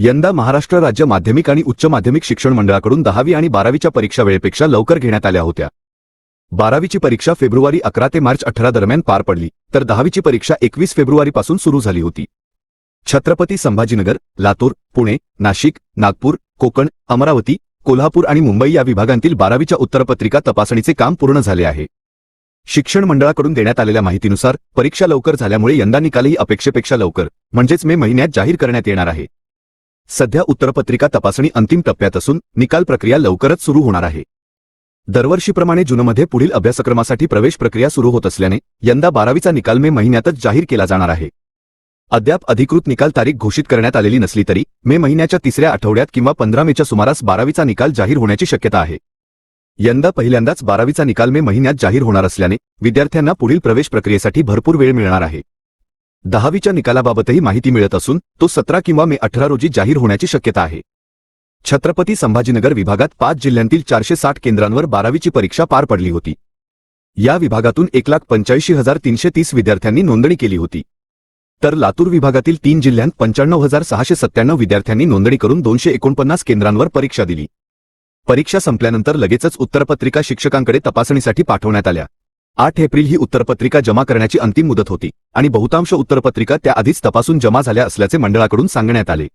यंदा महाराष्ट्र राज्य माध्यमिक आणि उच्च माध्यमिक शिक्षण मंडळाकडून दहावी आणि बारावीच्या परीक्षा वेळेपेक्षा लवकर घेण्यात आल्या होत्या. बारावीची परीक्षा फेब्रुवारी अकरा ते मार्च अठरा दरम्यान पार पडली तर दहावीची परीक्षा एकवीस फेब्रुवारीपासून सुरू झाली होती. छत्रपती संभाजीनगर लातूर पुणे नाशिक नागपूर कोकण अमरावती कोल्हापूर आणि मुंबई या विभागांतील बारावीच्या उत्तरपत्रिका तपासणीचे काम पूर्ण झाले आहे. शिक्षण मंडळाकडून देण्यात आलेल्या माहितीनुसार परीक्षा लवकर झाल्यामुळे यंदा निकालही अपेक्षेपेक्षा लवकर म्हणजेच मे महिन्यात जाहीर करण्यात येणार आहे. सध्या उत्तरपत्रिका तपासणी अंतिम टप्प्यात असून निकाल प्रक्रिया लवकरच सुरू होणार आहे. दरवर्षीप्रमाणे जूनमध्ये पुढील अभ्यासक्रमासाठी प्रवेश प्रक्रिया सुरू होत असल्याने यंदा बारावीचा निकाल मे महिन्यातच जाहीर केला जाणार आहे. अद्याप अधिकृत निकाल तारीख घोषित करण्यात आलेली नसली तरी मे महिन्याच्या तिसऱ्या आठवड्यात किंवा पंधरा मेच्या सुमारास बारावीचा निकाल जाहीर होण्याची शक्यता आहे. यंदा पहिल्यांदाच बारावीचा निकाल मे महिन्यात जाहीर होणार असल्याने विद्यार्थ्यांना पुढील प्रवेश प्रक्रियेसाठी भरपूर वेळ मिळणार आहे. दहावीच्या निकालाबाबतही माहिती मिळत असून तो सतरा किंवा मे अठरा रोजी जाहीर होण्याची शक्यता आहे. छत्रपती संभाजीनगर विभागात पाच जिल्ह्यांतील चारशे साठ केंद्रांवर बारावीची परीक्षा पार पडली होती. या विभागातून एक लाख पंच्याऐंशी हजार तीनशे तीस विद्यार्थ्यांनी नोंदणी केली होती. तर लातूर विभागातील तीन जिल्ह्यांत पंच्याण्णव हजार सहाशे सत्त्याण्णव विद्यार्थ्यांनी नोंदणी करून दोनशे एकोणपन्नास केंद्रांवर परीक्षा दिली. परीक्षा संपल्यानंतर लगेचच उत्तरपत्रिका शिक्षकांकडे तपासणीसाठी पाठवण्यात आल्या. आठ एप्रिल ही उत्तरपत्रिका जमा करण्याची अंतिम मुदत होती आणि बहुतांश उत्तरपत्रिका त्याआधीच तपासून जमा झाल्या असल्याचे मंडळाकडून सांगण्यात आले.